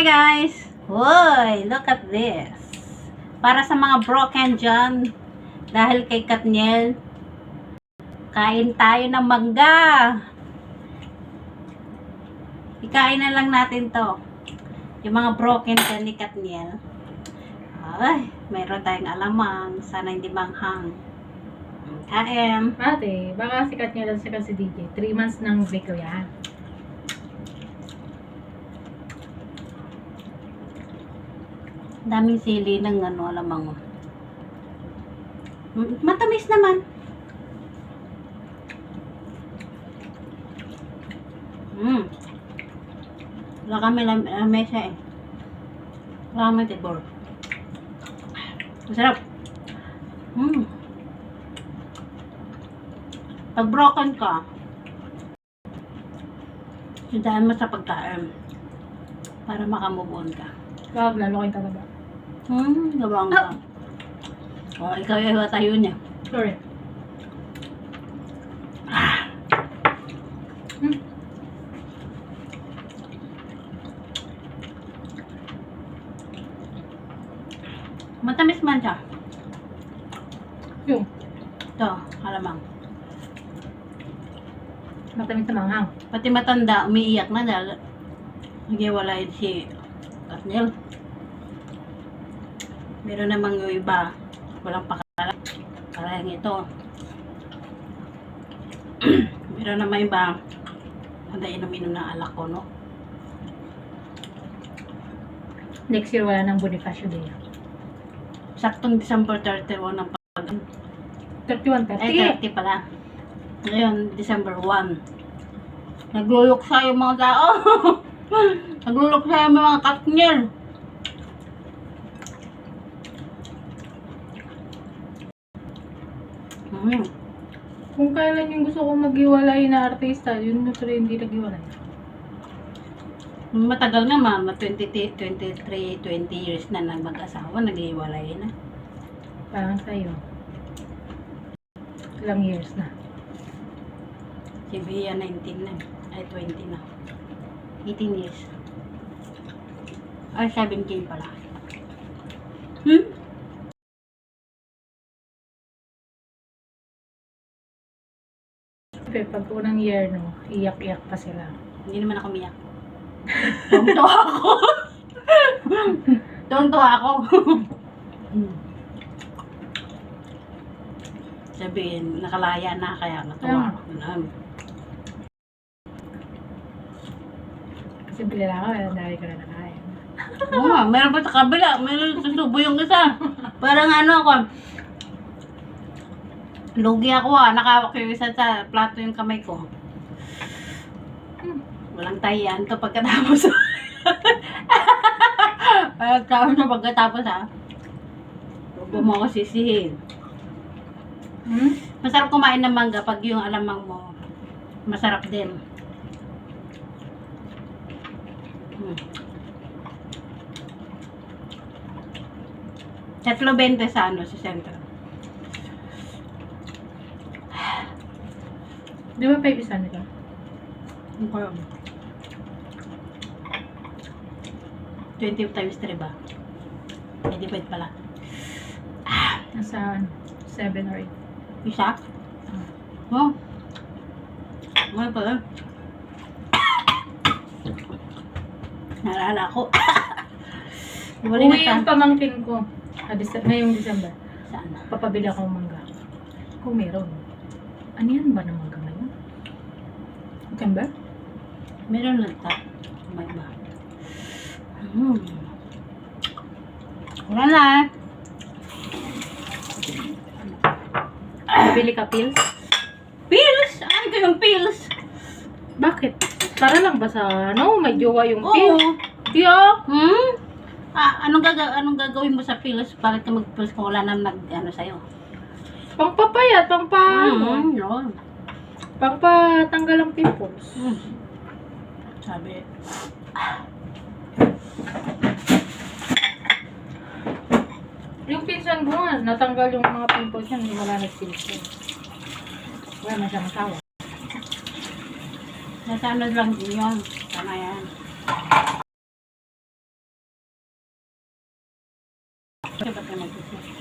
Hi guys! Hoy, look at this. Para sa mga broken dyan, dahil kay Katniel, kain tayo ng mangga. Ikain na lang natin to. Yung mga broken dyan ni Katniel. Ay, mayroon tayong alamang. Sana hindi manghang. Kain. Ate, baka sikat niya lang sikat si DJ. 3 months nang break ko yan. Daming sili ng ano, alamang. Mm, Matamis naman. Mm. Wala kami lam lamesa eh. Wala kami tibor. Masarap. Mm. Pag broken ka, sundahan mo sa pagkain para makamove ka. Wag, lalo kayong tataba. Hmm, gawang ka. O, ikaw yung tayo niya. Sorry. Hmm. Matamis man siya. Yung, Ito, alamang. matamis na manghang. Pati matanda, umiiyak na dahil nagiwalay si Katniel. Meron namang yung iba, walang pakala. Parang ito. Meron namang iba, handa inom-inom ng alak ko, no? Next year wala nang Bonifacio Day. Saktong December 31 ang pag... 31, Ay, 30. 30 pala. Ngayon, December 1. Nagluluksa yung mga tao. Nagluluksa yung mga katnyer. Mm. Kung kailan yung gusto kong maghiwalay na artista, yun yung tuloy hindi naghiwalay. Matagal na mama, 20, 23, 20 years na nang mag-asawa, nag-iwalay na. Parang sa'yo. Ilang years na. Si Bea 19 na, ay 20 na. 18 years. Ay, 17 pala. Pero pag unang year, no, iyak-iyak pa sila. Hindi naman ako umiyak. Tuwang-tuwa ako. Tuwang-tuwa ako. Sabihin, nakalaya na kaya natuwa. Ah. Ganun. Kasi bilala ka, wala dahil ka na nakain. Oo meron pa sa kabila. Meron susubo yung isa. Parang ano ako. Lugi ako ah. Isa sa plato yung kamay ko. Walang tayan to pagkatapos. Pagkatapos na pagkatapos ah. Huwag mo ako sisihin. Hmm? Masarap kumain ng mangga pag yung alamang mo. Masarap din. Hmm. Tatlo 20 sa ano, sa sentro. Di ba 5 isa nila? Okay. 20 times 3 ba? 25 pala. Nasa ano, 7 or 8. Isa? Oh. Ano pala? Naalala ko. Wala Uwi yung pamangkin ko. Ah, Dece- ngayong December. Saan? Papabili ako ng mangga. Kung meron. Ano yan ba ng December? Meron lang ta. May ba? Hmm. Wala na. Bibili ka pills? Pills! Ay, ko yung pills! Bakit? Para lang ba sa ano? May jowa yung Oo. pills? Yeah. Hmm? Ah, anong, gaga anong gagawin mo sa pills? Bakit ka mag-pills kung wala nang nag, ano sa'yo? Pangpapayat, pangpa, Hmm, yun. Pang patanggal ang pimples. Mm. Sabi. Yung pinsan ko nga, natanggal yung mga pimples niya, hindi wala nagpinsan. Wala na siyang tawa. Nasanod lang din yun. Tama yan. Dapat na magpinsan.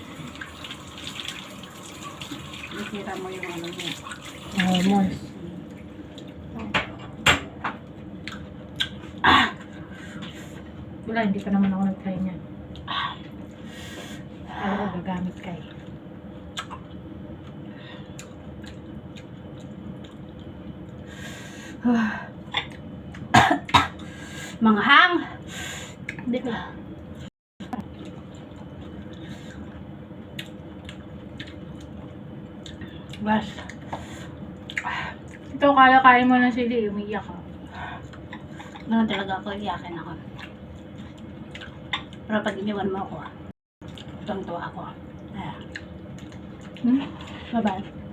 Nasira mo yung ano niya. Hormones. Wala, hindi pa naman ako nag-try niyan. Pero ko gagamit kay. Mga hang! Hindi ko. Bas. Ito, kaya kaya mo ng sili, umiiyak ka. Ganun talaga ako, iyakin ako. Pero pag iniwan mo ako, tuwang tuwa ako. Ah. Hmm? Bye-bye.